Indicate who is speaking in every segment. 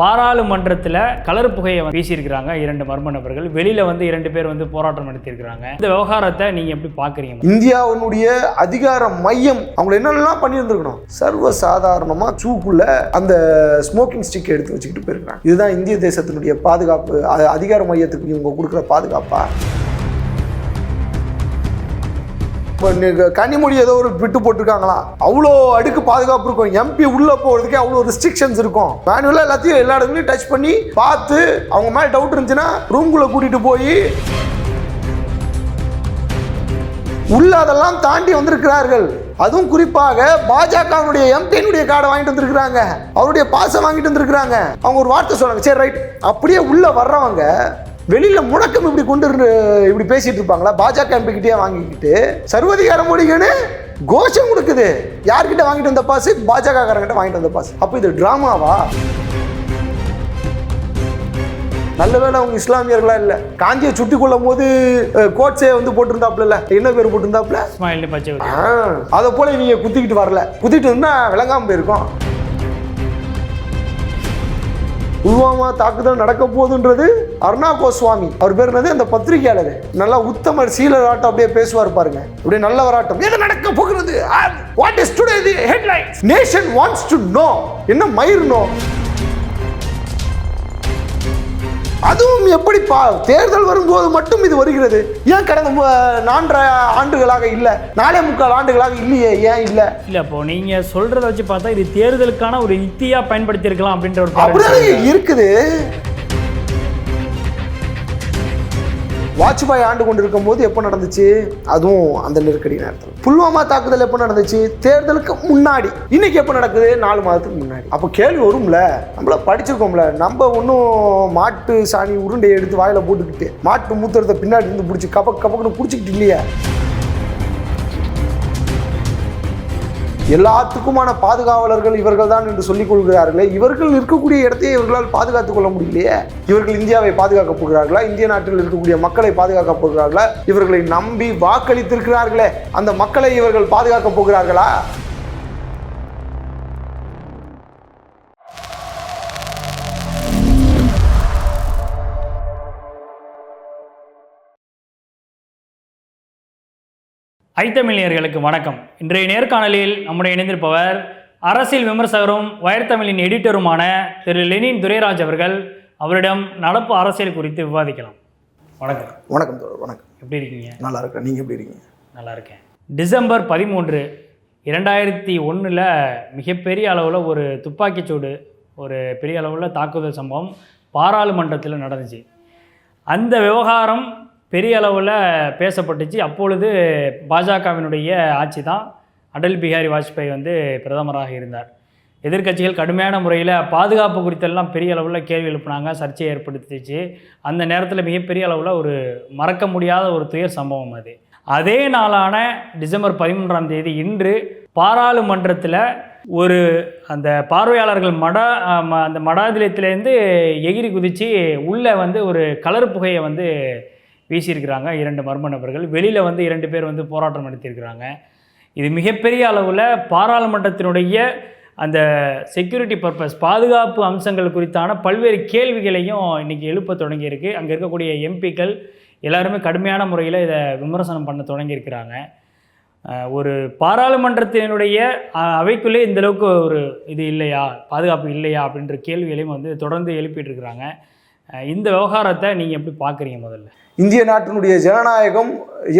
Speaker 1: பாராளுமன்றத்தில் கலர் புகையை வந்து வீசியிருக்கிறாங்க இரண்டு மர்ம நபர்கள். வெளியில் வந்து இரண்டு பேர் வந்து போராட்டம் நடத்தியிருக்கிறாங்க. இந்த விவகாரத்தை நீங்கள் எப்படி பார்க்குறீங்க
Speaker 2: இந்தியாவினுடைய அதிகார மையம் அவங்களை என்னென்னலாம் பண்ணியிருந்துருக்கணும்? சர்வ சாதாரணமாக சூக்குள்ள அந்த ஸ்மோக்கிங் ஸ்டிக் எடுத்து வச்சுக்கிட்டு போயிருக்காங்க இதுதான் இந்திய தேசத்தினுடைய பாதுகாப்பு அதிகார மையத்துக்கு இவங்க கொடுக்குற பாதுகாப்பா? இப்போ கனிமொழி ஏதோ ஒரு விட்டு போட்டிருக்காங்களா? அவ்வளோ அடுக்கு பாதுகாப்பு இருக்கும். எம்பி உள்ள போகிறதுக்கே அவ்வளோ ரெஸ்ட்ரிக்ஷன்ஸ் இருக்கும். மேனுவலாக எல்லாத்தையும் எல்லா இடத்துலையும் டச் பண்ணி பார்த்து அவங்க மேலே டவுட் இருந்துச்சுன்னா ரூம்குள்ளே கூட்டிட்டு போய் உள்ள அதெல்லாம் தாண்டி வந்திருக்கிறார்கள். அதுவும் குறிப்பாக பாஜகவுடைய எம்பியினுடைய கார்டை வாங்கிட்டு வந்திருக்கிறாங்க. அவருடைய பாசம் வாங்கிட்டு வந்திருக்கிறாங்க. அவங்க ஒரு வார்த்தை சொல்றாங்க. சரி ரைட் அப்படியே உள்ள வர்றவங்க வெளியில முழக்கம் இப்படி கொண்டு இப்படி பேசிட்டு இருப்பாங்களா? பாஜக எம்பி கிட்டே வாங்கிக்கிட்டு சர்வதிகார மொழிகன்னு கோஷம் கொடுக்குது. யார்கிட்ட வாங்கிட்டு வந்த பாஸ் பாஜக காரங்கிட்ட வாங்கிட்டு வந்த பாஸ் அப்போ இது டிராமாவா நல்ல வேளை அவங்க இஸ்லாமியர்களா இல்ல. காந்தியை சுட்டி கொள்ளும் போது கோட்ஸே வந்து போட்டிருந்தாப்புல இல்ல என்ன பேர் போட்டிருந்தாப்புல? அதை போல நீங்க குத்திக்கிட்டு வரல. குத்திட்டு இருந்தா விளங்காம போயிருக்கோம். புல்வாமா தாக்குதல் நடக்க போகுதுன்றது அருணா கோஸ்வாமி அவர் பேர் என்னது? அந்த பத்திரிகையாளர். நல்லா உத்தமர் சீலராட்டம் அப்படியே பேசுவார் பாருங்க. அப்படியே நல்ல வராட்டம் எது நடக்க போகிறது? What is today the headlines nation wants to know என்ன மயிர் நோ? அதுவும் எப்படி பா தேர்தல் வரும்போது மட்டும் இது வருகிறது? ஏன் கடந்த நான்கரை ஆண்டுகளாக இல்லை? நாலே முக்கால் ஆண்டுகளாக இல்லையே ஏன் இல்லை?
Speaker 1: இல்ல இப்போ நீங்க சொல்றத வச்சு பார்த்தா இது தேர்தலுக்கான ஒரு யுக்தியா பயன்படுத்தியிருக்கலாம் அப்படின்ற ஒரு
Speaker 2: இருக்குது. வாஜ்பாய் ஆண்டு கொண்டிருக்கும் போது எப்போ நடந்துச்சு? அதுவும் அந்த நெருக்கடி நேரத்தில். புல்வாமா தாக்குதல் எப்போ நடந்துச்சு? தேர்தலுக்கு முன்னாடி. இன்னைக்கு எப்போ நடக்குது? நாலு மாதத்துக்கு முன்னாடி. அப்போ கேள்வி வரும்ல. நம்மள படிச்சிருக்கோம்ல. நம்ம ஒன்றும் மாட்டு சாணி உருண்டையை எடுத்து வாயில போட்டுக்கிட்டு மாட்டு மூத்திரத்தை பின்னாடி இருந்து பிடிச்சி கபக் கபக்குன்னு பிடிச்சிக்கிட்டு இல்லையா. எல்லாத்துக்குமான பாதுகாவலர்கள் இவர்கள் தான் என்று சொல்லிக் கொள்கிறார்களே. இவர்கள் இருக்கக்கூடிய இடத்தையே இவர்களால் பாதுகாத்துக் கொள்ள முடியலையே. இவர்கள் இந்தியாவை பாதுகாக்கப் போகிறார்களா? இந்திய நாட்டில் இருக்கக்கூடிய மக்களை பாதுகாக்கப் போகிறார்களா? இவர்களை நம்பி வாக்களித்திருக்கிறார்களே. அந்த மக்களை இவர்கள் பாதுகாக்கப் போகிறார்களா?
Speaker 1: ஐத்தமிழியர்களுக்கு வணக்கம். இன்றைய நேர்காணலில் நம்முடைய இணைந்திருப்பவர் அரசியல் விமர்சகரும் வயர்த்தமிழின் எடிட்டருமான திரு. லெனின் துரைராஜ் அவர்கள். அவரிடம் நடப்பு அரசியல் குறித்து விவாதிக்கலாம். வணக்கம்.
Speaker 2: வணக்கம் தோழர் வணக்கம்.
Speaker 1: எப்படி இருக்கீங்க?
Speaker 2: நல்லா இருக்கிறேன் நீங்கள் எப்படி இருக்கீங்க?
Speaker 1: நல்லா இருக்கேன். டிசம்பர் பதிமூன்று இரண்டாயிரத்தி ஒன்றில் மிகப்பெரிய அளவில் ஒரு துப்பாக்கிச்சூடு ஒரு பெரிய அளவில் தாக்குதல் சம்பவம் பாராளுமன்றத்தில் நடந்துச்சு. அந்த விவகாரம் பெரிய அளவில் பேசப்பட்டுச்சு. அப்பொழுது பாஜகவினுடைய ஆட்சி தான் அடல் பிஹாரி வாஜ்பாய் வந்து பிரதமராக இருந்தார். எதிர்க்கட்சிகள் கடுமையான முறையில் பாதுகாப்பு குறித்தெல்லாம் பெரிய அளவில் கேள்வி எழுப்புனாங்க சர்ச்சையை ஏற்படுத்திச்சு. அந்த நேரத்தில் மிகப்பெரிய அளவில் ஒரு மறக்க முடியாத ஒரு துயர் சம்பவம் அது. அதே நாளான டிசம்பர் பதிமூன்றாம் தேதி இன்று பாராளுமன்றத்தில் ஒரு அந்த பார்வையாளர்கள் மட ம- அந்த மடாதிலயத்திலேருந்து எகிரி குதித்து உள்ளே வந்து ஒரு கலர் புகையை வந்து வீசியிருக்கிறாங்க. இரண்டு மர்ம நபர்கள். வெளியில் வந்து இரண்டு பேர் வந்து போராட்டம் நடத்தியிருக்கிறாங்க. இது மிகப்பெரிய அளவில் பாராளுமன்றத்தினுடைய அந்த செக்யூரிட்டி பர்பஸ் பாதுகாப்பு அம்சங்கள் குறித்தான பல்வேறு கேள்விகளையும் இன்றைக்கி எழுப்ப தொடங்கியிருக்கு. அங்கே இருக்கக்கூடிய எம்பிக்கள் எல்லாருமே கடுமையான முறையில் இதை விமர்சனம் பண்ண தொடங்கியிருக்கிறாங்க. ஒரு பாராளுமன்றத்தினுடைய அவைக்குள்ளே இந்த அளவுக்கு ஒரு இது இல்லையா? பாதுகாப்பு இல்லையா? அப்படின்ற கேள்விகளையும் வந்து தொடர்ந்து எழுப்பிட்டு இருக்கிறாங்க. இந்த விவகாரத்தை நீங்கள் எப்படி பார்க்குறீங்க முதல்ல?
Speaker 2: இந்திய நாட்டினுடைய ஜனநாயகம்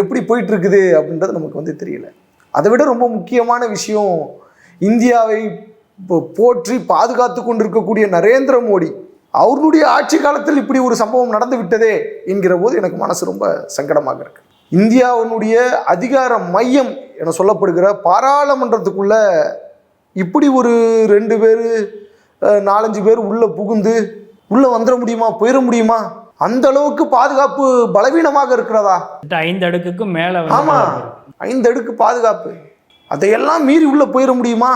Speaker 2: எப்படி போயிட்டு இருக்குது அப்படின்றது நமக்கு வந்து தெரியல. அதை விட ரொம்ப முக்கியமான விஷயம் இந்தியாவை போற்றி பாதுகாத்து கொண்டிருக்கக்கூடிய நரேந்திர மோடி. அவருடைய ஆட்சி காலத்தில் இப்படி ஒரு சம்பவம் நடந்து விட்டதே என்கிற போது எனக்கு மனசு ரொம்ப சங்கடமாக இருக்கு. இந்தியாவினுடைய அதிகார மையம் என சொல்லப்படுகிற பாராளுமன்றத்துக்குள்ள இப்படி ஒரு ரெண்டு பேர் நாலஞ்சு பேர் உள்ளே புகுந்து உள்ள வந்துட முடியுமா? போயிட முடியுமா? அந்த அளவுக்கு பாதுகாப்பு பலவீனமாக இருக்கிறதா?
Speaker 1: ஐந்து அடுக்குக்கும் மேலே
Speaker 2: ஆமா. ஐந்து அடுக்கு பாதுகாப்பு. அதையெல்லாம் மீறி உள்ள போயிட முடியுமா?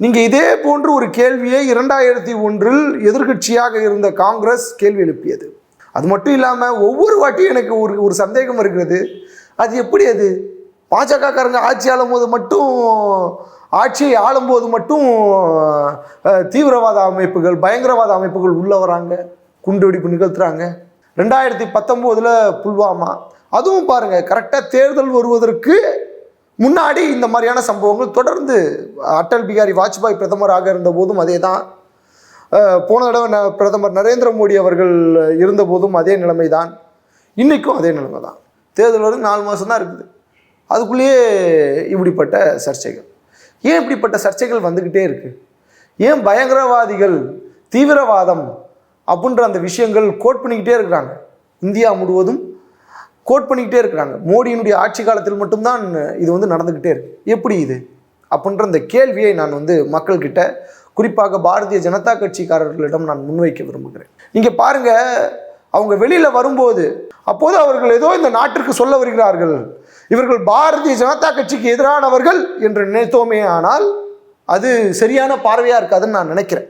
Speaker 2: நீங்க இதே போன்ற ஒரு கேள்வியை இரண்டாயிரத்தி ஒன்றில் எதிர்க்கட்சியாக இருந்த காங்கிரஸ் கேள்வி எழுப்பியது. அது மட்டும் இல்லாம ஒவ்வொரு வாட்டியும் எனக்கு ஒரு ஒரு சந்தேகம் இருக்கிறது அது எப்படி அது? பாஜக காரங்க ஆட்சி ஆளும் போது மட்டும் ஆட்சியை ஆளும்போது மட்டும் தீவிரவாத அமைப்புகள் பயங்கரவாத அமைப்புகள் உள்ளே வராங்க குண்டுவெடிப்பு நிகழ்த்துறாங்க. ரெண்டாயிரத்தி பத்தொம்போதில் புல்வாமா. அதுவும் பாருங்கள் கரெக்டாக தேர்தல் வருவதற்கு முன்னாடி இந்த மாதிரியான சம்பவங்கள் தொடர்ந்து அட்டல் பிகாரி வாஜ்பாய் பிரதமராக இருந்தபோதும் அதே தான் போன தடவை ந- பிரதமர் நரேந்திர மோடி அவர்கள் இருந்தபோதும் அதே நிலைமை தான் இன்றைக்கும் அதே நிலைமை தான் தேர்தல் வந்து நாலு மாதம் தான் இருக்குது. அதுக்குள்ளேயே இப்படிப்பட்ட சர்ச்சைகள். ஏன் இப்படிப்பட்ட சர்ச்சைகள் வந்துக்கிட்டே இருக்குது ஏன் பயங்கரவாதிகள் தீவிரவாதம் அப்படின்ற அந்த விஷயங்கள் கோட் பண்ணிக்கிட்டே இருக்கிறாங்க? இந்தியா முழுவதும் கோட் பண்ணிக்கிட்டே இருக்கிறாங்க. மோடியினுடைய ஆட்சி காலத்தில் மட்டும்தான் இது வந்து நடந்துக்கிட்டே இருக்கு. எப்படி இது? அப்படின்ற அந்த கேள்வியை நான் வந்து மக்கள்கிட்ட குறிப்பாக பாரதிய ஜனதா கட்சிக்காரர்களிடம் நான் முன்வைக்க விரும்புகிறேன். நீங்கள் பாருங்க அவங்க வெளியில் வரும்போது அப்போது அவர்கள் ஏதோ இந்த நாட்டிற்கு சொல்ல வருகிறார்கள். இவர்கள் பாரதிய ஜனதா கட்சிக்கு எதிரானவர்கள் என்று நினைத்தோமே ஆனால் அது சரியான பார்வையாக இருக்காதுன்னு நான் நினைக்கிறேன்.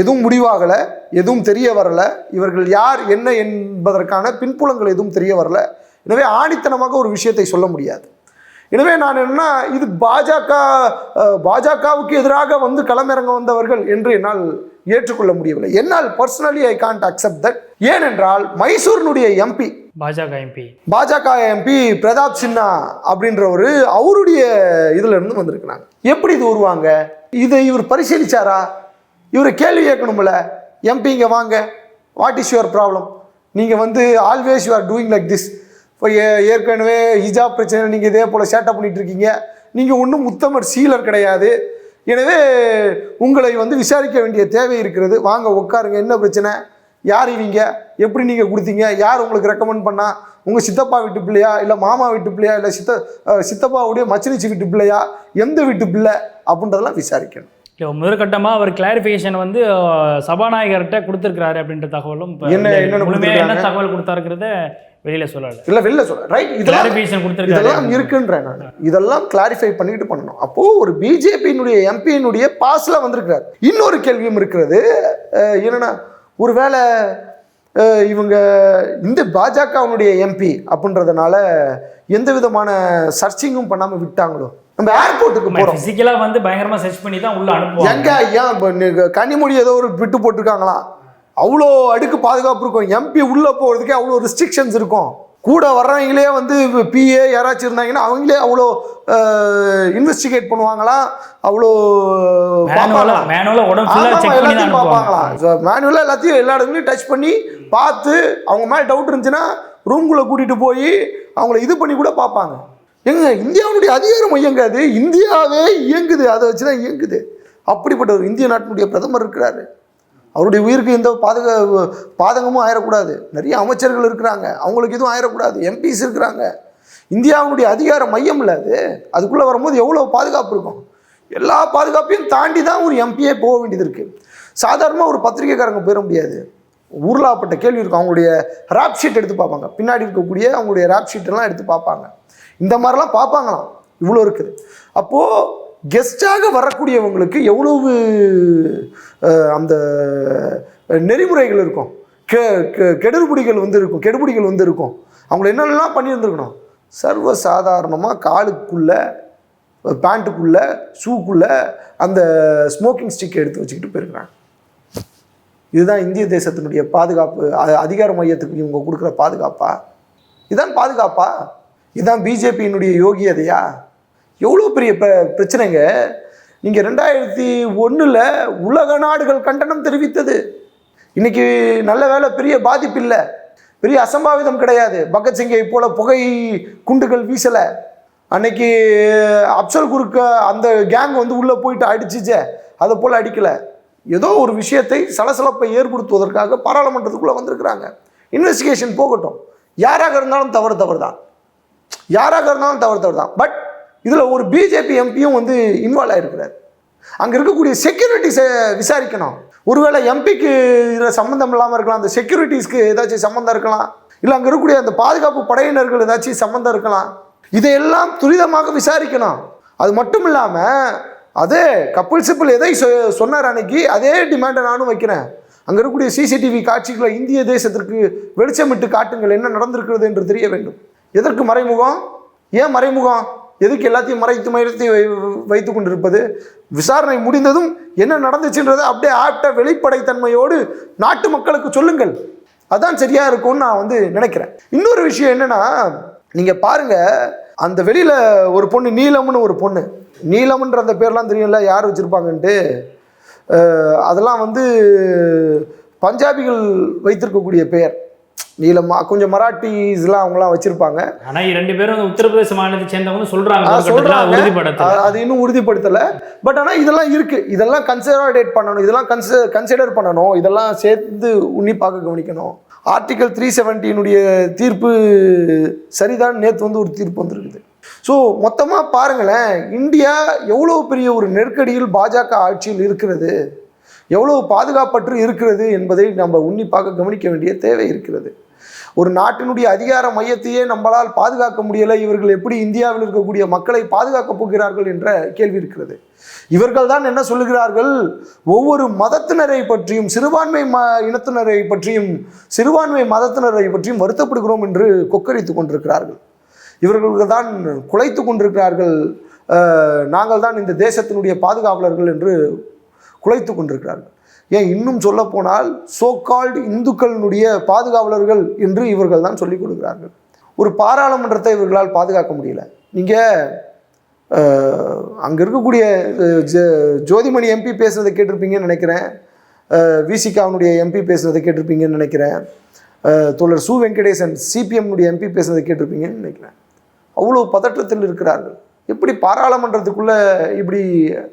Speaker 2: எதுவும் முடிவாகலை எதுவும் தெரிய வரல. இவர்கள் யார் என்ன என்பதற்கான பின்புலங்கள் எதுவும் தெரிய வரல. எனவே ஆணித்தனமாக ஒரு விஷயத்தை சொல்ல முடியாது. எனவே நான் என்ன இது பாஜக பாஜகவுக்கு எதிராக வந்து களமிறங்க வந்தவர்கள் என்று என்னால் ஏற்றுக்கொள்ள முடியவில்லை. என்னால் personally I can't accept that ஏனென்றால் மைசூரினுடைய MP
Speaker 1: BJP MP
Speaker 2: BJP MP Pratap Simha அப்படின்றவர் அவருடைய இதுல இருந்து வந்திருக்கிறாங்க. எப்படி இது வருவாங்க இதை இவர் பரிசீலிச்சாரா? இவரை கேள்வி கேட்கணும்ல. எம்பி இங்க வாங்க. வாட் இஸ் யுவர் ப்ராப்ளம் நீங்க வந்து always you are doing like this இப்போ ஏற்கனவே ஹிஜாப் பிரச்சனை நீங்கள் இதே போல் சேட்டை பண்ணிட்டு இருக்கீங்க. நீங்கள் ஒன்றும் உத்தமர் சீலர் கிடையாது. எனவே உங்களை வந்து விசாரிக்க வேண்டிய தேவை இருக்கிறது. வாங்க உட்காருங்க. என்ன பிரச்சனை? யார் இவங்க? எப்படி நீங்கள் கொடுத்தீங்க? யார் உங்களுக்கு ரெக்கமெண்ட் பண்ணா? உங்கள் சித்தப்பா வீட்டு பிள்ளையா? இல்லை மாமா வீட்டு பிள்ளையா? இல்லை சித்த சித்தப்பாவுடைய மச்சினிச்சி வீட்டு பிள்ளையா? எந்த வீட்டு பிள்ளை? அப்படின்றதெல்லாம் விசாரிக்கணும்.
Speaker 1: முதற்கட்டமாக அவர் கிளாரிஃபிகேஷன் வந்து சபாநாயகர்கிட்ட கொடுத்துருக்காரு அப்படின்ற தகவலும்
Speaker 2: என்ன-
Speaker 1: என்ன? தகவல் கொடுத்தாருக்கிறத வெளியில சொல்லலை.
Speaker 2: இல்லை வெளில சொல்ல ரைட் இதெல்லாம் இதெல்லாம் இருக்குன்றேன் நான். இதெல்லாம் கிளாரிஃபை பண்ணிட்டு பண்ணணும். அப்போ ஒரு பிஜேபியினுடைய எம்பியினுடைய பாஸ்ல வந்திருக்கிறார். இன்னொரு கேள்வியும் இருக்கிறது. என்னன்னா ஒருவேளை இவங்க இந்த பாஜகவினுடைய எம்பி அப்படின்றதுனால எந்த விதமான சர்ச்சிங்கும் பண்ணாம விட்டாங்களோ? நம்ம ஏர்போர்ட்டுக்கு போறோம்.
Speaker 1: ஃபிசிக்கலா வந்து பயங்கரமா சர்ச் பண்ணி தான் உள்ள அனுப்புவாங்க.
Speaker 2: எங்க இப்போ நீங்க கன்னிமொழி ஏதோ ஒரு விட்டு போட்டிருக்காங்களா? அவ்வளோ அடுக்கு பாதுகாப்பு இருக்கும். எம்பி உள்ள போகிறதுக்கே அவ்வளோ ரெஸ்ட்ரிக்ஷன்ஸ் இருக்கும். கூட வர்றவங்களே வந்து பிஏ யாராச்சும் இருந்தாங்கன்னா அவங்களே அவ்வளோ இன்வெஸ்டிகேட் பண்ணுவாங்களா? அவ்வளோ
Speaker 1: மேனுவலா
Speaker 2: பார்ப்பாங்களா?
Speaker 1: மேனுவலா உடம்பு ஃபுல்லா
Speaker 2: ஆமாம்
Speaker 1: செக் பண்ணி தான்
Speaker 2: எல்லாத்தையும்
Speaker 1: அனுப்புவாங்க.
Speaker 2: பார்ப்பாங்களா? மேனுவலாக எல்லாத்தையும் எல்லா இடத்துலையும் டச் பண்ணி பார்த்து அவங்க மேலே டவுட் இருந்துச்சுன்னா ரூம்குள்ளே கூட்டிகிட்டு போய் அவங்கள இது பண்ணி கூட பார்ப்பாங்க. எங்க இந்தியாவுடைய அதிகார மையங்க அது? இந்தியாவே இயங்குது. அதை வச்சு தான் இயங்குது. அப்படிப்பட்ட ஒரு இந்திய நாட்டினுடைய பிரதமர் இருக்கிறாரு. அவருடைய உயிருக்கு எந்த பாதக பாதகமும் ஆயிடக்கூடாது நிறைய அமைச்சர்கள் இருக்கிறாங்க. அவங்களுக்கு எதுவும் ஆயிடக்கூடாது எம்பிஸ் இருக்கிறாங்க. இந்தியாவுடைய அதிகார மையம் இல்லை அது. அதுக்குள்ளே வரும்போது எவ்வளோ பாதுகாப்பு இருக்கும்? எல்லா பாதுகாப்பையும் தாண்டி தான் ஒரு எம்பியே போக வேண்டியது இருக்குது சாதாரணமாக ஒரு பத்திரிக்கைக்காரங்க போயிட முடியாது. ஊர்லாப்பட்ட கேள்வி இருக்கும். அவங்களுடைய ரேப் ஷீட் எடுத்து பார்ப்பாங்க. பின்னாடி இருக்கக்கூடிய அவங்களுடைய ரேப் ஷீட் எல்லாம் எடுத்து பார்ப்பாங்க. இந்த மாதிரிலாம் பார்ப்பாங்களாம். இவ்வளோ இருக்குது. அப்போது கெஸ்டாக வரக்கூடியவங்களுக்கு எவ்வளவு அந்த நெறிமுறைகள் இருக்கும்? கெ கெ- கெடுபிடிகள் வந்து இருக்கும் கெடுபிடிகள் வந்து இருக்கும். அவங்கள என்னென்னலாம் பண்ணியிருந்துருக்கணும்? சர்வ சாதாரணமாக பேண்ட்டுக்குள்ளே ஷூக்குள்ளே அந்த ஸ்மோக்கிங் ஸ்டிக் எடுத்து வச்சுக்கிட்டு போயிருக்கிறாங்க. இதுதான் இந்திய தேசத்தினுடைய பாதுகாப்பு அ- அதிகார மையத்துக்கு இவங்க கொடுக்குற பாதுகாப்பா? இதுதான் பாதுகாப்பா? இதுதான் பிஜேபியினுடைய யோகியதையா? எவ்வளோ பெரிய ப பிரச்சனைங்க. நீங்கள் ரெண்டாயிரத்தி ஒன்றில் உலக நாடுகள் கண்டனம் தெரிவித்தது. இன்றைக்கி நல்ல வேலை பெரிய பாதிப்பு இல்லை. பெரிய அசம்பாவிதம் கிடையாது. பகத்சிங்கை போல புகை குண்டுகள் வீசலை. அன்னைக்கு அப்சல் குருக்க அந்த கேங் வந்து உள்ளே போயிட்டு அடிச்சிச்சே. அதை போல் அடிக்கலை. ஏதோ ஒரு விஷயத்தை சலசலப்பை ஏற்படுத்துவதற்காக பாராளுமன்றத்துக்குள்ளே வந்திருக்கிறாங்க. இன்வெஸ்டிகேஷன் போகட்டும். யாராக இருந்தாலும் தவறு தவறு தான் யாராக இருந்தாலும் தவறு தவறு தான் பட் இதில் ஒரு பிஜேபி எம்பியும் வந்து இன்வால்வ் ஆகிருக்கிறார் அங்கே இருக்கக்கூடிய செக்யூரிட்டிஸை விசாரிக்கணும். ஒருவேளை எம்பிக்கு இதில் சம்மந்தம் இல்லாமல் இருக்கலாம் அந்த செக்யூரிட்டிஸ்க்கு ஏதாச்சும் சம்மந்தம் இருக்கலாம் இல்லை அங்கே இருக்கக்கூடிய அந்த பாதுகாப்பு படையினர்கள் ஏதாச்சும் சம்மந்தம் இருக்கலாம். இதையெல்லாம் துரிதமாக விசாரிக்கணும். அது மட்டும் இல்லாமல் அதே கப்பிள் சிப்பிள் எதை சொ- சொன்னார் அன்னைக்கு அதே டிமாண்டை நானும் வைக்கிறேன். அங்கே இருக்கக்கூடிய சிசிடிவி காட்சிகளை இந்திய தேசத்திற்கு வெளிச்சமிட்டு காட்டுங்கள் என்ன நடந்திருக்கிறது என்று தெரிய வேண்டும். எதற்கு மறைமுகம்? ஏன் மறைமுகம்? எதுக்கு எல்லாத்தையும் மறைத்து மறைத்து வை- வைத்து கொண்டிருப்பது? விசாரணை முடிந்ததும் என்ன நடந்துச்சுன்றதை அப்படியே ஆப்ட வெளிப்படைத்தன்மையோடு நாட்டு மக்களுக்கு சொல்லுங்கள். அதான் சரியா இருக்கும்னு நான் வந்து நினைக்கிறேன். இன்னொரு விஷயம் என்னன்னா நீங்க பாருங்க அந்த வெளியில ஒரு பொண்ணு நீலம்னு ஒரு பொண்ணு. நீலம்ன்ற அந்த பேர்லாம் தெரியும்ல யார் வச்சுருப்பாங்கன்ட்டு? அதெல்லாம் வந்து பஞ்சாபிகள் வைத்திருக்கக்கூடிய பெயர். நீளமா கொஞ்சம் மராட்டிஸ்லாம் அவங்களாம் வச்சிருப்பாங்க.
Speaker 1: ஆனா ரெண்டு பேரும் உத்தரப்பிரதேச மாநிலத்தை சேர்ந்தவங்க. உறுதிப்படுத்தல.
Speaker 2: அ- அது இன்னும் உறுதிப்படுத்தல. பட் ஆனா இதெல்லாம் இருக்கு. இதெல்லாம் கன்சிடரேட் பண்ணணும். இதெல்லாம் கன்சி கன்சிடர் பண்ணணும். இதெல்லாம் சேர்த்து உன்னிப்பாக கவனிக்கணும். ஆர்டிகல் த்ரீ செவன்டீனுடைய தீர்ப்பு சரிதான். நேற்று வந்து ஒரு தீர்ப்பு வந்திருக்குது. ஸோ மொத்தமாக பாருங்களேன். இந்தியா எவ்வளோ பெரிய ஒரு நெருக்கடியில் பாஜக ஆட்சியில் இருக்கிறது? எவ்வளோ பாதுகாப்பற்று இருக்கிறது என்பதை நம்ம உன்னிப்பாக கவனிக்க வேண்டிய தேவை இருக்கிறது. ஒரு நாட்டினுடைய அதிகார மையத்தையே நம்மளால் பாதுகாக்க முடியலை. இவர்கள் எப்படி இந்தியாவில் இருக்கக்கூடிய மக்களை பாதுகாக்கப் போகிறார்கள் என்ற கேள்வி இருக்கிறது. இவர்கள் தான் என்ன சொல்லுகிறார்கள்? ஒவ்வொரு மதத்தினரை பற்றியும் சிறுபான்மை ம இனத்தினரை பற்றியும் சிறுபான்மை மதத்தினரை பற்றியும் வருத்தப்படுகிறோம் என்று கொக்கரித்து கொண்டிருக்கிறார்கள். இவர்கள் தான் குலைத்து கொண்டிருக்கிறார்கள். நாங்கள் தான் இந்த தேசத்தினுடைய பாதுகாவலர்கள் என்று குலைத்து கொண்டிருக்கிறார்கள். ஏன் இன்னும் சொல்ல போனால் சோகால்டு இந்துக்களினுடைய பாதுகாவலர்கள் என்று இவர்கள் தான் சொல்லிக் கொடுக்கிறார்கள். ஒரு பாராளுமன்றத்தை இவர்களால் பாதுகாக்க முடியல. நீங்கள் அங்கே இருக்கக்கூடிய ஜோதிமணி எம்பி பேசுனதை கேட்டிருப்பீங்கன்னு நினைக்கிறேன். விசிகாவுடைய எம்பி பேசுனதை கேட்டிருப்பீங்கன்னு நினைக்கிறேன். தோழர் சு வெங்கடேசன் சிபிஎம்னுடைய எம்பி பேசுனதை கேட்டிருப்பீங்கன்னு நினைக்கிறேன். அவ்வளோ பதற்றத்தில் இருக்கிறார்கள். எப்படி பாராளுமன்றத்துக்குள்ள இப்படி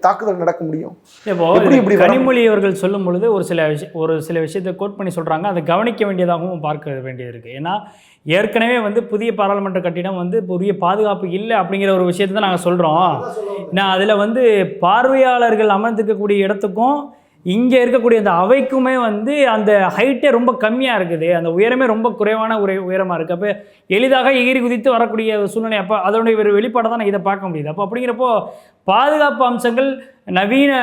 Speaker 2: தாக்குதல் நடக்க முடியும்?
Speaker 1: இப்போ
Speaker 2: எப்படி இப்படி
Speaker 1: கனிமொழி அவர்கள் சொல்லும் பொழுது ஒரு சில விஷய ஒரு சில விஷயத்தை கோட் பண்ணி சொல்றாங்க. அதை கவனிக்க வேண்டியதாகவும் பார்க்க வேண்டியது இருக்கு ஏன்னா ஏற்கனவே வந்து புதிய பாராளுமன்ற கட்டிடம் வந்து உரிய பாதுகாப்பு இல்லை அப்படிங்கிற ஒரு விஷயத்தை தான் நாங்கள் சொல்கிறோம் நான் அதில் வந்து பார்வையாளர்கள் அமர்ந்துக்கக்கூடிய இடத்துக்கும் இங்கே இருக்கக்கூடிய அந்த அவைக்குமே வந்து அந்த ஹைட்டே ரொம்ப கம்மியாக இருக்குது. அந்த உயரமே ரொம்ப குறைவான உரை உயரமாக இருக்குது அப்போ எளிதாக எகிரி குதித்து வரக்கூடிய சூழ்நிலை. அப்போ அதனுடைய ஒரு வெளிப்பாடை தான் இதை பார்க்க முடியுது. அப்போ அப்படிங்கிறப்போ பாதுகாப்பு அம்சங்கள் நவீன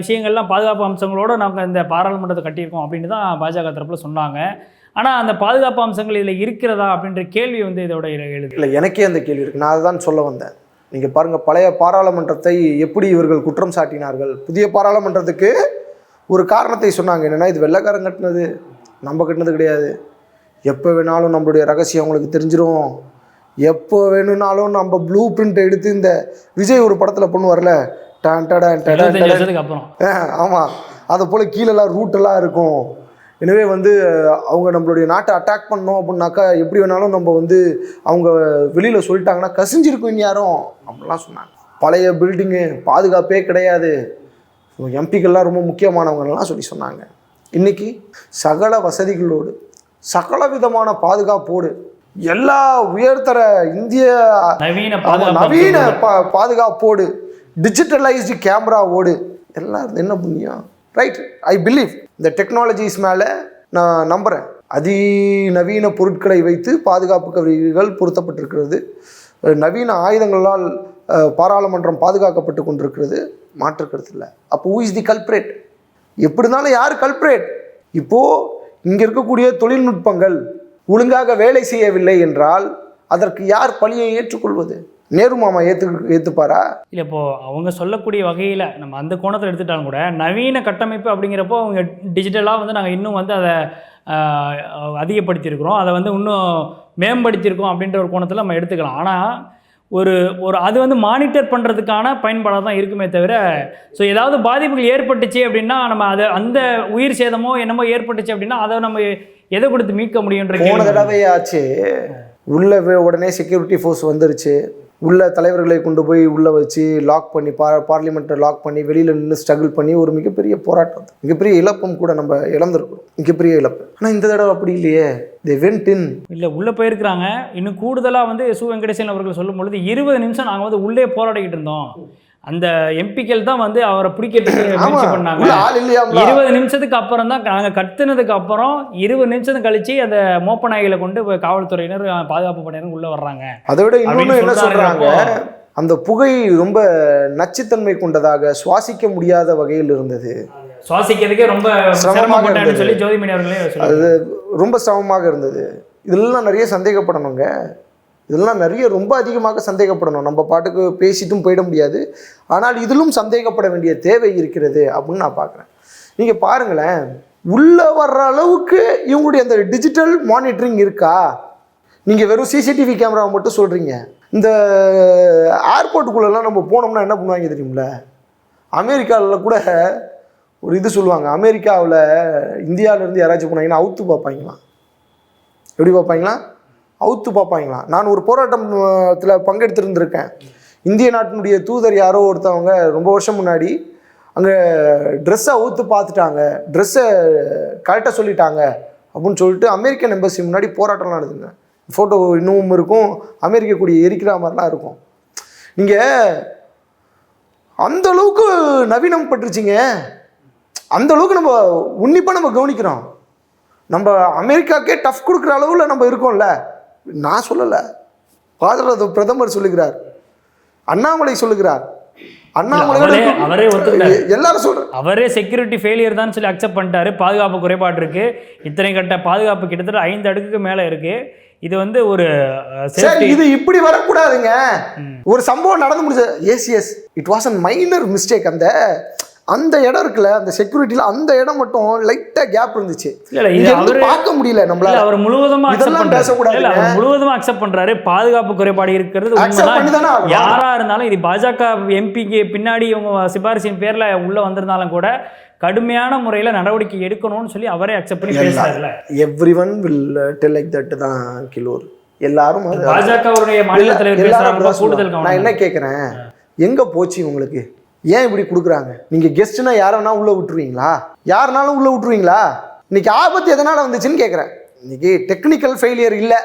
Speaker 1: விஷயங்கள்லாம் பாதுகாப்பு அம்சங்களோடு நாங்கள் இந்த பாராளுமன்றத்தை கட்டியிருக்கோம் அப்படின்னு தான் பாஜக தரப்பில் சொன்னாங்க. ஆனால் அந்த பாதுகாப்பு அம்சங்கள் இதில் இருக்கிறதா அப்படின்ற கேள்வி வந்து இதோட எழுது.
Speaker 2: இல்லை எனக்கே அந்த கேள்வி இருக்குது நான் அதுதான் சொல்ல வந்தேன். நீங்கள் பாருங்கள் பழைய பாராளுமன்றத்தை எப்படி இவர்கள் குற்றம் சாட்டினார்கள்? புதிய பாராளுமன்றத்துக்கு ஒரு காரணத்தை சொன்னாங்க என்னென்னா இது வெள்ளைக்காரன் கட்டினது நம்ம கட்டினது கிடையாது. எப்போ வேணாலும் நம்மளுடைய ரகசியம் அவங்களுக்கு தெரிஞ்சிரும். எப்போ வேணும்னாலும் நம்ம ப்ளூ பிரிண்ட் எடுத்து இந்த விஜய் ஒரு படத்தில் பண்ணுவார்ல டான் டடான் டடான்
Speaker 1: இருபத்தஞ்சு வருஷத்துக்கு அப்புறம்.
Speaker 2: ஆமாம் அதை போல் கீழெல்லாம் ரூட்டெல்லாம் இருக்கும். எனவே வந்து அவங்க நம்மளுடைய நாட்டை அட்டாக் பண்ணோம் அப்படின்னாக்கா எப்படி வேணாலும் நம்ம வந்து அவங்க வெளியில் சொல்லிட்டாங்கன்னா கசிஞ்சிருக்கும் இந்நேரம் அப்படிலாம் சொன்னாங்க. பழைய பில்டிங்கு பாதுகாப்பே கிடையாது. எம்பிக்கள்லாம் ரொம்ப முக்கியமானவங்கலாம் சொல்லி சொன்னாங்க. இன்னைக்கு சகல வசதிகளோடு சகல விதமான பாதுகாப்போடு எல்லா உயர்தர இந்திய
Speaker 1: நவீன
Speaker 2: நவீன. பா பாதுகாப்போடு டிஜிட்டலைஸ்டு கேமராவோடு எல்லாம் என்ன புண்ணியம்? ரைட் ஐ பிலீவ் இந்த டெக்னாலஜிஸ் மேலே நான் நம்புகிறேன் அதிநவீன பொருட்களை வைத்து பாதுகாப்பு கருவிகள் பொருத்தப்பட்டிருக்கிறது. நவீன ஆயுதங்களால் பாராளுமன்றம் பாதுகாக்கப்பட்டு கொண்டிருக்கிறது. மாற்று கருத்து இல்லை அப்போ who இஸ் தி கல்ப்ரேட் எப்படி இருந்தாலும் யார் கல்ப்ரேட் இப்போது இங்கே இருக்கக்கூடிய தொழில்நுட்பங்கள் ஒழுங்காக வேலை செய்யவில்லை என்றால் அதற்கு யார் பழியை ஏற்றுக்கொள்வது? நேரு மாமா ஏற்று ஏற்றுப்பாரா
Speaker 1: இல்லை இப்போ அவங்க சொல்லக்கூடிய வகையில் நம்ம அந்த கோணத்தில் எடுத்துட்டாலும் கூட நவீன கட்டமைப்பு அப்படிங்கிறப்போ அவங்க டிஜிட்டலாக வந்து நாங்கள் இன்னும் வந்து அதை அதிகப்படுத்தியிருக்கிறோம். அதை வந்து இன்னும் மேம்படுத்தியிருக்கோம் அப்படின்ற ஒரு கோணத்தில் நம்ம எடுத்துக்கலாம். ஆனால் ஒரு ஒரு அது வந்து மானிட்டர் பண்ணுறதுக்கான பயன்பாடாக தான் இருக்குமே தவிர ஸோ ஏதாவது பாதிப்புகள் ஏற்பட்டுச்சு அப்படின்னா நம்ம அதை அந்த உயிர் சேதமோ என்னமோ ஏற்பட்டுச்சு அப்படின்னா அதை நம்ம எதை கொடுத்து மீட்க முடியுன்ற
Speaker 2: போன தடவை ஆச்சு உள்ள உடனே செக்யூரிட்டி ஃபோர்ஸ் வந்துருச்சு. உள்ள தலைவர்களை கொண்டு போய் உள்ளே வச்சு லாக் பண்ணி பா பார்லிமெண்ட்டை லாக் பண்ணி வெளியில் நின்று ஸ்ட்ரகிள் பண்ணி ஒரு மிகப்பெரிய போராட்டம் மிகப்பெரிய இழப்பும் கூட நம்ம இழந்திருக்கிறோம். மிகப்பெரிய இழப்பு. ஆனால் இந்த தடவை அப்படி இல்லையே. தி வென்ட் இன்
Speaker 1: இல்லை உள்ளே போயிருக்கிறாங்க. இன்னும் கூடுதலாக வந்து சு வெங்கடேசன் அவர்கள் சொல்லும் பொழுது இருபது நிமிஷம் நாங்கள் வந்து உள்ளே போராடிக்கிட்டு இருந்தோம். அந்த எம்பிக்கள் தான் வந்து அவரை பிடிக்கிறதுக்கு பண்ணாங்க. இருபது நிமிஷத்துக்கு அப்புறம் தான் நாங்கள் கத்துனதுக்கு அப்புறம் இருபது நிமிஷம் கழிச்சு அந்த மோப்ப நாய்களை கொண்டு காவல்துறையினர் பாதுகாப்பு படையினர் உள்ளே வர்றாங்க.
Speaker 2: அதை விட இன்னொன்று என்ன சொல்றாங்க? அந்த புகை ரொம்ப நச்சுத்தன்மை கொண்டதாக சுவாசிக்க முடியாத வகையில் இருந்தது.
Speaker 1: சுவாசிக்கிறதுக்கே ரொம்ப
Speaker 2: சிரமமாக இருந்தது.
Speaker 1: சொல்லி ஜோதிமணி அவர்களே
Speaker 2: அது ரொம்ப சிரமமாக இருந்தது. இதெல்லாம் நிறைய சந்தேகப்படணுங்க. இதெல்லாம் நிறைய ரொம்ப அதிகமாக சந்தேகப்படணும். நம்ம பாட்டுக்கு பேசிட்டும் போயிட முடியாது. ஆனால் இதிலும் சந்தேகப்பட வேண்டிய தேவை இருக்கிறது அப்படின்னு நான் பார்க்குறேன். நீங்கள் பாருங்களேன் உள்ளே வர்ற அளவுக்கு இவங்களுடைய அந்த டிஜிட்டல் மானிட்டரிங் இருக்கா? நீங்கள் வெறும் சிசிடிவி கேமராவை மட்டும் சொல்கிறீங்க இந்த ஏர்போர்ட்டுக்குள்ளெல்லாம் நம்ம போனோம்னா என்ன பண்ணுவாங்க தெரியுமில? அமெரிக்காவில் கூட ஒரு இது சொல்லுவாங்க அமெரிக்காவில் இந்தியாவிலேருந்து யாராச்சும் போனாங்கன்னா அவுத்து பார்ப்பாங்களாம். எப்படி பார்ப்பாங்களா அவுத்து பார்ப்பாங்களாம் நான் ஒரு போராட்டத்தில் பங்கெடுத்திருந்திருக்கேன். இந்திய நாட்டினுடைய தூதர் யாரோ ஒருத்தவங்க ரொம்ப வருஷம் முன்னாடி அங்கே ட்ரெஸ்ஸை அவுத்து பார்த்துட்டாங்க. ட்ரெஸ்ஸை கரெக்டாக சொல்லிட்டாங்க அப்படின்னு சொல்லிட்டு அமெரிக்கன் எம்பசி முன்னாடி போராட்டம்லாம் நடந்துங்க ஃபோட்டோ இன்னமும் இருக்கும். அமெரிக்க கூடிய எரிக்கிற மாதிரிலாம் இருக்கும். நீங்கள் அந்த அளவுக்கு நவீனம் பட்டுருச்சிங்க. அந்த அளவுக்கு நம்ம உன்னிப்பாக நம்ம கவனிக்கிறோம். நம்ம அமெரிக்காக்கே டஃப் கொடுக்குற அளவில் நம்ம இருக்கோம்ல. நான் சொல்லலை. பாரத பிரதமர் சொல்லுகிறார். அண்ணாமலை சொல்லுகிறார். அண்ணாமலையோட
Speaker 1: அவரே
Speaker 2: எல்லாரும் சொல்றேன்
Speaker 1: அவரே செக்யூரிட்டி ஃபெயிலியர் தான் சொல்லி அக்செப்ட் பண்ணிட்டாரு. பாதுகாப்பு குறைபாடு இருக்கு. இத்தனை கட்ட பாதுகாப்பு கிட்டத்தட்ட ஐந்து அடுக்குக்கு மேலே இருக்கு. இது வந்து ஒரு
Speaker 2: சரி இது இப்படி வரக்கூடாதுங்க. ஒரு சம்பவம் நடந்து முடிஞ்ச yes yes it was an minor mistake அந்த அந்த இடம் இருக்குல்ல அந்த செக்யூரிட்டியில் அந்த இடம் மட்டும் லைட்டாக கேப் இருந்துச்சு. பார்க்க முடியல நம்மளால.
Speaker 1: அவர் முழுவதுமா அக்செப்ட்
Speaker 2: இதெல்லாம்
Speaker 1: அவர் முழுவதுமா அக்செப்ட் பண்றாரு. பாதுகாப்பு குறைபாடு இருக்கிறது. யாரா இருந்தாலும் இது பாஜக எம்பிக்கு பின்னாடி இவங்க சிபாரிசின் பேர்ல உள்ள வந்திருந்தாலும் கூட கடுமையான முறையில நடவடிக்கை எடுக்கணும்னு சொல்லி அவரே அக்செப்ட் பண்ணி பேசுறாருல்ல.
Speaker 2: Every one will tell like that தான் கிலோர் எல்லாரும்
Speaker 1: பாஜகவுடைய மாநில தலைவர் கூடுதல்.
Speaker 2: நான் என்ன கேட்குறேன் எங்க போச்சு உங்களுக்கு? ஏன் இப்படி கொடுக்குறாங்க? நீங்கள் கெஸ்ட்னா யாரனா உள்ளே விட்டுருவீங்களா? யாருனாலும் உள்ளே விட்டுருவீங்களா? இன்னைக்கு ஆபத்து எதனால வந்துச்சுன்னு கேட்குறேன் இன்றைக்கி டெக்னிக்கல் ஃபெயிலியர் இல்லை.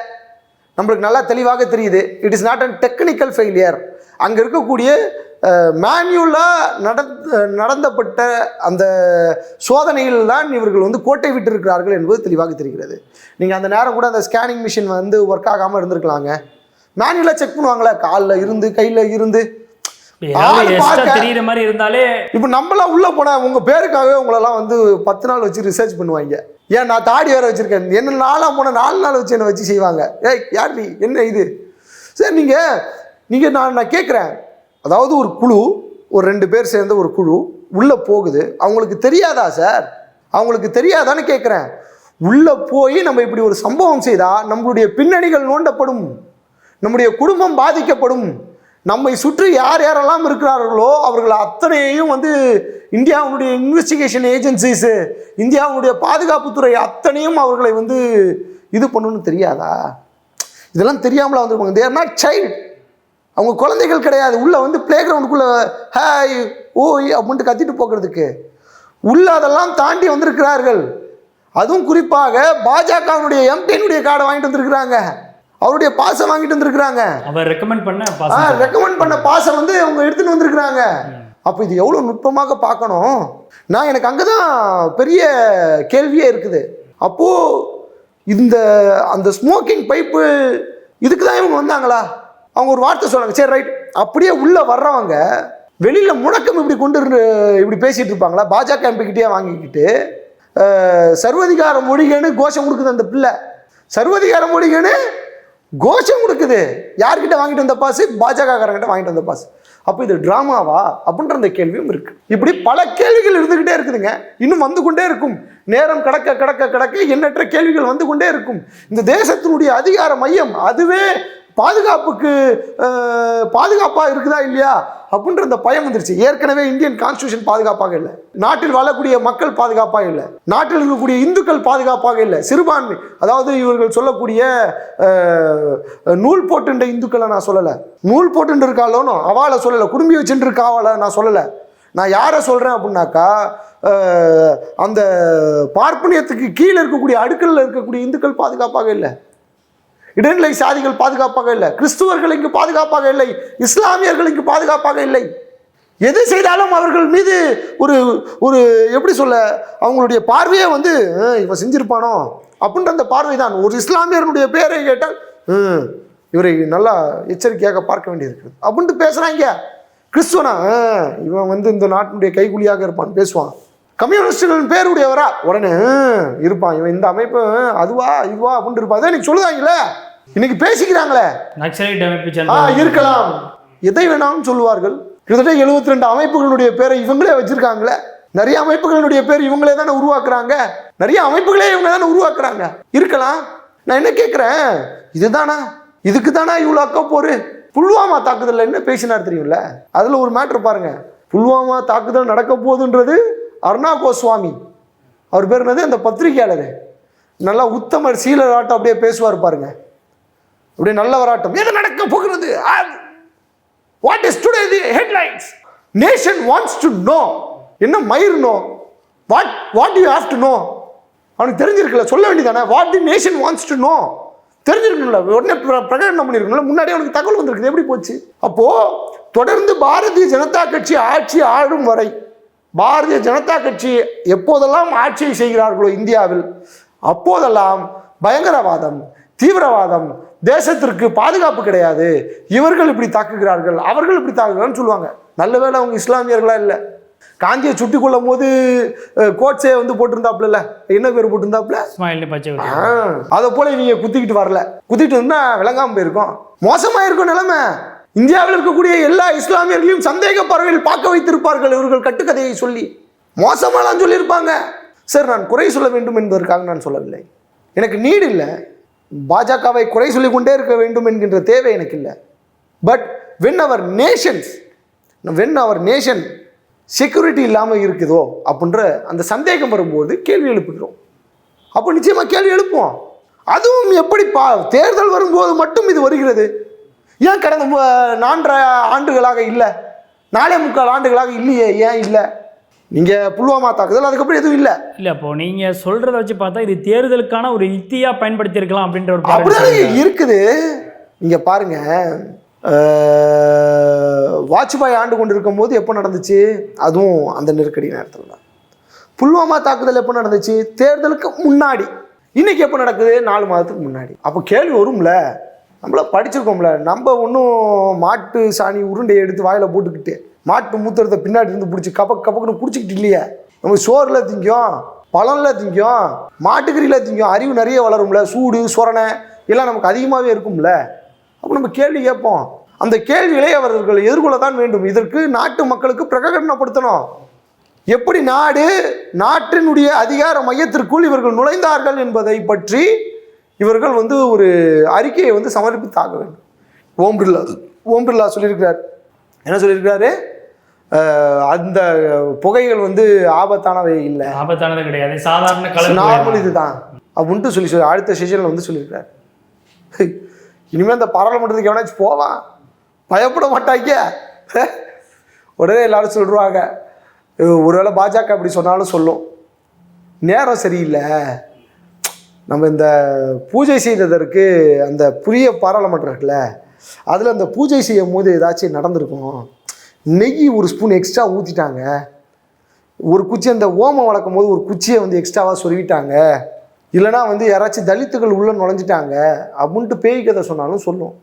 Speaker 2: நம்மளுக்கு நல்லா தெளிவாக தெரியுது. It is not a technical failure அங்கே இருக்கக்கூடிய மேன்யூலாக நடந்த நடந்தப்பட்ட அந்த சோதனையில் தான் இவர்கள் வந்து கோட்டை விட்டிருக்கிறார்கள் என்பது தெளிவாக தெரிகிறது. நீங்கள் அந்த நேரம் கூட அந்த ஸ்கேனிங் மிஷின் வந்து ஒர்க் ஆகாமல் இருந்திருக்கலாங்க. மேன்யூலாக செக் பண்ணுவாங்களே காலில் இருந்து கையில் இருந்து
Speaker 1: ஏதாவது
Speaker 2: ஆள்
Speaker 1: எக்ஸ்ட்ரா
Speaker 2: பார்க்க-
Speaker 1: தெரியுற மாதிரி இருந்தாலே
Speaker 2: இப்போ நம்மளாம் உள்ளே போனால் உங்கள் பேருக்காகவே உங்களெல்லாம் வந்து பத்து நாள் வச்சு ரிசர்ச் பண்ணுவாங்க. ஏன் நான் தாடி வேற வச்சுருக்கேன். என்ன நாளாக போனால் நாலு நாள் வச்சு என்னை வச்சு செய்வாங்க. ஏய் யார் நீ? என்ன இது? சரி நீங்கள் நீங்கள் நான் நான் கேட்குறேன் அதாவது ஒரு குழு ஒரு ரெண்டு பேர் சேர்ந்த ஒரு குழு உள்ளே போகுது. அவங்களுக்கு தெரியாதா சார்? அவங்களுக்கு தெரியாதான்னு கேட்குறேன் உள்ளே போய் நம்ம இப்படி ஒரு சம்பவம் செய்தால் நம்மளுடைய பின்னணிகள் நோண்டப்படும். நம்முடைய குடும்பம் பாதிக்கப்படும். நம்மை சுற்றி யார் யாரெல்லாம் இருக்கிறார்களோ அவர்கள் அத்தனையையும் வந்து இந்தியாவுடைய இன்வெஸ்டிகேஷன் ஏஜென்சிஸு இந்தியாவுடைய பாதுகாப்புத்துறை அத்தனையும் அவர்களை வந்து இது பண்ணணும்னு தெரியாதா? இதெல்லாம் தெரியாமலா வந்துருப்பாங்க. தேர் நாட் சைல்டு அவங்க குழந்தைகள் கிடையாது. உள்ளே வந்து ப்ளே கிரவுண்டுக்குள்ளே ஹாய் ஓய் அப்படின்ட்டு கத்திட்டு போகிறதுக்கு உள்ள அதெல்லாம் தாண்டி வந்திருக்கிறார்கள். அதுவும் குறிப்பாக பாஜகவினுடைய எம்பியினுடைய கார்டை வாங்கிட்டு வந்திருக்கிறாங்க. அவருடைய பாசம் வாங்கிட்டு வந்திருக்கிறாங்க.
Speaker 1: அவர் ரெக்கமெண்ட் பண்ண
Speaker 2: ஆ ரெக்கமெண்ட் பண்ண பாசம் வந்து அவங்க எடுத்துன்னு வந்திருக்கிறாங்க. அப்போ இது எவ்வளோ நுட்பமாக பார்க்கணும்? நான் எனக்கு அங்கே தான் பெரிய கேள்வியே இருக்குது. அப்போது இந்த அந்த ஸ்மோக்கிங் பைப்பு இதுக்கு தான் இவங்க வந்தாங்களா? அவங்க ஒரு வார்த்தை சொன்னாங்க. சரி ரைட் அப்படியே உள்ளே வர்றவங்க வெளியில் முழக்கம் இப்படி கொண்டு இப்படி பேசிகிட்டு இருப்பாங்களா? பாஜக எம்பிக்கிட்டே வாங்கிக்கிட்டு சர்வதிகார மொழிகன்னு கோஷம் கொடுக்குது அந்த பிள்ளை. சர்வதிகார மொழிகன்னு கோஷம் கொடுக்குது. யார்கிட்ட வாங்கிட்டு வந்த பாசு? பாஜக காரங்கிட்ட வாங்கிட்டு வந்த பாஸ் அப்போ இது ட்ராமாவா? அப்படின்ற அந்த கேள்வியும் இருக்கு. இப்படி பல கேள்விகள் இருந்துகிட்டே இருக்குதுங்க. இன்னும் வந்து கொண்டே இருக்கும். நேரம் கடக்க கடக்க கடக்க எண்ணற்ற கேள்விகள் வந்து கொண்டே இருக்கும். இந்த தேசத்தினுடைய அதிகார மையம் அதுவே பாதுகாப்புக்கு பாதுகாப்பாக இருக்குதா இல்லையா? அப்படின்ற அந்த பயம் வந்துருச்சு. ஏற்கனவே இந்தியன் கான்ஸ்டியூஷன் பாதுகாப்பாக இல்லை. நாட்டில் வாழக்கூடிய மக்கள் பாதுகாப்பாக இல்லை. நாட்டில் இருக்கக்கூடிய இந்துக்கள் பாதுகாப்பாக இல்லை. சிறுபான்மை அதாவது இவர்கள் சொல்லக்கூடிய நூல் போட்டுன்ற இந்துக்களை நான் சொல்லலை. நூல் போட்டுன்னு இருக்காளோன்னு அவளை சொல்லலை. குடும்பி வச்சுட்டு இருக்காவளை நான் சொல்லலை. நான் யாரை சொல்கிறேன் அப்படின்னாக்கா அந்த பார்ப்பனியத்துக்கு கீழே இருக்கக்கூடிய அடுக்கலில் இருக்கக்கூடிய இந்துக்கள் பாதுகாப்பாக இல்லை. இடைநிலை சாதிகள் பாதுகாப்பாக இல்லை. கிறிஸ்துவர்கள் இங்கு பாதுகாப்பாக இல்லை. இஸ்லாமியர்கள் இங்கு பாதுகாப்பாக இல்லை. எது செய்தாலும் அவர்கள் மீது ஒரு ஒரு எப்படி சொல்ல அவங்களுடைய பார்வையே வந்து இவன் செஞ்சிருப்பானோ? அப்படின்ற அந்த பார்வை தான் ஒரு இஸ்லாமியர்களுடைய பேரை கேட்டால் இவரை நல்லா எச்சரிக்கையாக பார்க்க வேண்டியிருக்கிறது. அப்படின்ட்டு பேசுகிறாங்க கிறிஸ்துவனா? இவன் வந்து இந்த நாட்டினுடைய கைகூலியாக இருப்பான். பேசுவான். கம்யூனிஸ்டுகளின் பேருடையவரா? உடனே "ஹம், இருப்பான் இவன் இந்த அமைப்பு "ஹம், அதுவா இதுவா அப்படின்ட்டு இருப்பான். அதான் சொல்லுதாங்களே இன்னைக்கு பேசிக்கிறாங்களே? இருக்கலாம். எதை வேணாலும் சொல்லுவார்கள். கிட்டத்தட்ட 72 ரெண்டு அமைப்புகளுடைய பேரை இவங்களே வச்சிருக்காங்களே. நிறைய அமைப்புகளுடைய பேர் இவங்களே தானே உருவாக்குறாங்க. நிறைய அமைப்புகளே இவங்க தானே உருவாக்குறாங்க. இருக்கலாம். நான் என்ன கேட்குறேன் இதுதானா? இதுக்கு தானா இவ்வளோ அக்கப்போரு? புல்வாமா தாக்குதலில் என்ன பேசினார் தெரியும்ல? அதில் ஒரு மேட்ரு பாருங்க. புல்வாமா தாக்குதல் நடக்க போகுதுன்றது அருணா கோஸ்வாமி அவர் பேர் என்னது? அந்த பத்திரிகையாளர். நல்லா உத்தமர் சீலராட்டம் அப்படியே பேசுவார் பாருங்க. அப்படியே நல்ல வராட்டம் எது நடக்க போகிறது? What is today the headlines nation wants to know என்ன மயிர் know? What what you have to know அவனுக்கு தெரிஞ்சிருக்கல சொல்ல வேண்டியதானே? What the nation wants to know தெரிஞ்சிருக்கணும்ல. உடனே பிர- பிரகடனம் பண்ணியிருக்கணும்ல முன்னாடியே அவனுக்கு தகவல் வந்திருக்குது. எப்படி போச்சு? அப்போது தொடர்ந்து பாரதிய ஜனதா கட்சி ஆட்சி ஆளும் வரை பாரதிய ஜனதா கட்சி எப்போதெல்லாம் ஆட்சியை செய்கிறார்களோ இந்தியாவில் அப்போதெல்லாம் பயங்கரவாதம் தீவிரவாதம் தேசத்திற்கு பாதுகாப்பு கிடையாது. இவர்கள் இப்படி தாக்குகிறார்கள் அவர்கள் இப்படி தாக்குகிறான்னு சொல்லுவாங்க. நல்ல வேளை அவங்க இஸ்லாமியர்களா இல்லை? காந்தியை சுட்டி கொள்ளும் போது கோட்ஸே வந்து போட்டிருந்தாப்புல என்ன பேர் போட்டிருந்தாப்புல? அதை போல நீங்க குத்திக்கிட்டு வரல. குத்திட்டு இருந்தா விளங்காம போயிருக்கும். மோசமா இருக்கும் நிலைமை. இந்தியாவில் இருக்கக்கூடிய எல்லா இஸ்லாமியர்களையும் சந்தேக பார்வையில் பார்க்க வைத்திருப்பார்கள் இவர்கள் கட்டுக்கதையை சொல்லி. மோசமாலாம் சொல்லியிருப்பாங்க. சார் நான் குறை சொல்ல வேண்டும் என்பதற்காக நான் சொல்லவில்லை. எனக்கு நீடு இல்லை. பாஜகவை குறை சொல்லிக்கொண்டே இருக்க வேண்டும் என்கின்ற தேவை எனக்கு இல்லை. But when our nations when our nation security இல்லாமல் இருக்குதோ அப்படின்ற அந்த சந்தேகம் வரும்போது கேள்வி எழுப்புகிறோம். அப்போ நிச்சயமாக கேள்வி எழுப்புவோம். அதுவும் எப்படி பா தேர்தல் வரும்போது மட்டும் இது வருகிறது? ஏன் கடந்த நான்கரை ஆண்டுகளாக இல்லை? நாலே முக்கால் ஆண்டுகளாக இல்லையே ஏன் இல்லை? நீங்கள் புல்வாமா தாக்குதல் அதுக்கப்புறம் எதுவும் இல்லை?
Speaker 1: இல்ல அப்போ நீங்க சொல்றத வச்சு பார்த்தா இது தேர்தலுக்கான ஒரு யுக்தியா பயன்படுத்தியிருக்கலாம் அப்படின்ற ஒரு
Speaker 2: அப்படிதான். இருக்குது. இங்க பாருங்க அஹ், வாஜ்பாய் ஆண்டு கொண்டு இருக்கும்போது எப்போ நடந்துச்சு? அதுவும் அந்த நெருக்கடி நேரத்தில் தான். புல்வாமா தாக்குதல் எப்போ நடந்துச்சு? தேர்தலுக்கு முன்னாடி. இன்னைக்கு எப்போ நடக்குது? நாலு மாதத்துக்கு முன்னாடி. அப்போ கேள்வி வரும்ல நம்மள படிச்சிருக்கோம்ல. நம்ம ஒன்றும் மாட்டு சாணி உருண்டையை எடுத்து வாயில் போட்டுக்கிட்டு மாட்டு மூத்திரத்தை பின்னாடி இருந்து பிடிச்சி கபக் கபக்குன்னு பிடிச்சிக்கிட்டு இல்லையே. நம்ம சோறில் திங்கும் பழம்ல திங்கும் மாட்டுக்கறியில் திங்கும் அறிவு நிறைய வளரும்ல. சூடு சொரணை எல்லாம் நமக்கு அதிகமாகவே இருக்கும்ல. அப்போ நம்ம கேள்வி கேட்போம். அந்த கேள்விகளை அவர்கள் எதிர்கொள்ள தான் வேண்டும். இதற்கு நாட்டு மக்களுக்கு பிரகடனப்படுத்தணும். எப்படி நாடு நாட்டினுடைய அதிகார மையத்திற்குள் இவர்கள் நுழைந்தார்கள் என்பதை பற்றி இவர்கள் வந்து ஒரு அறிக்கையை வந்து சமர்ப்பித்தாக வேண்டும். ஓம் பிர்லா ஓம் பிர்லா சொல்லியிருக்கிறார். என்ன சொல்லியிருக்கிறாரு? அந்த புகைகள் வந்து ஆபத்தானவை இல்லை.
Speaker 1: ஆபத்தானது கிடையாது. சாதாரண கலர்
Speaker 2: நார்மல் இதுதான். அப்படின்ட்டு சொல்லி சொல்லி அடுத்த செஷனில் வந்து சொல்லியிருக்காரு இனிமேல் இந்த பாராளுமன்றத்துக்கு எவனாச்சும் போவான் பயப்பட மாட்டாங்க உடனே எல்லாரும் சொல்லுவாங்க. ஒருவேளை பாஜக அப்படி சொன்னாலும் சொல்லும். நேரம் சரியில்லை. நம்ம இந்த பூஜை செய்ததற்கு அந்த புதிய பாராளுமன்றம் இருக்குல்ல அதில் அந்த பூஜை செய்யும் போது ஏதாச்சும் நடந்திருக்கும்? நெய் ஒரு ஸ்பூன் எக்ஸ்ட்ரா ஊற்றிட்டாங்க ஒரு குச்சி அந்த ஓமம் வளர்க்கும் போது ஒரு குச்சியை வந்து எக்ஸ்ட்ராவாக சொருவிட்டாங்க இல்லைனா வந்து யாராச்சும் தலித்துகள் உள்ளே நுழைஞ்சிட்டாங்க அப்படின்ட்டு பேய் கதை சொன்னாலும் சொல்லும்.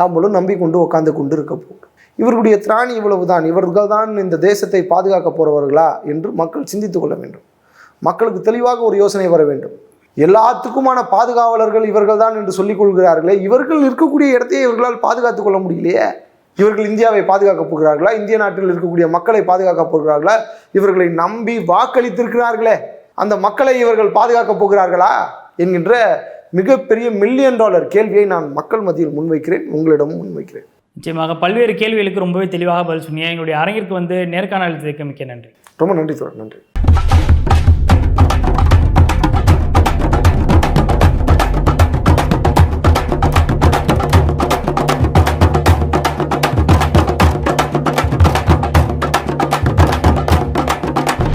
Speaker 2: நம்மளும் நம்பி கொண்டு உட்காந்து கொண்டு இருக்க போகும் இவர்களுடைய திராணி இவ்வளவு தான் இவர்கள் தான் இந்த தேசத்தை பாதுகாக்க போகிறவர்களா என்று மக்கள் சிந்தித்து கொள்ள வேண்டும். மக்களுக்கு தெளிவாக ஒரு யோசனை வர வேண்டும். எல்லாத்துக்குமான பாதுகாவலர்கள் இவர்கள் தான் என்று சொல்லிக் கொள்கிறார்களே. இவர்கள் இருக்கக்கூடிய இடத்தையே இவர்களால் பாதுகாத்துக் கொள்ள முடியலையே. இவர்கள் இந்தியாவை பாதுகாக்கப் போகிறார்களா? இந்திய நாட்டில் இருக்கக்கூடிய மக்களை பாதுகாக்கப் போகிறார்களா? இவர்களை நம்பி வாக்களித்திருக்கிறார்களே. அந்த மக்களை இவர்கள் பாதுகாக்கப் போகிறார்களா? என்கின்ற மிகப்பெரிய மில்லியன் டாலர் கேள்வியை நான் மக்கள் மத்தியில் முன்வைக்கிறேன். உங்களிடமும் முன்வைக்கிறேன்.
Speaker 1: நிச்சயமாக பல்வேறு கேள்விகளுக்கு ரொம்பவே தெளிவாக பதில் சொன்னீங்க. எங்களுடைய அரங்கிற்கு வந்து நேர்காணல் மிக்க நன்றி.
Speaker 2: ரொம்ப நன்றி தோழர். நன்றி.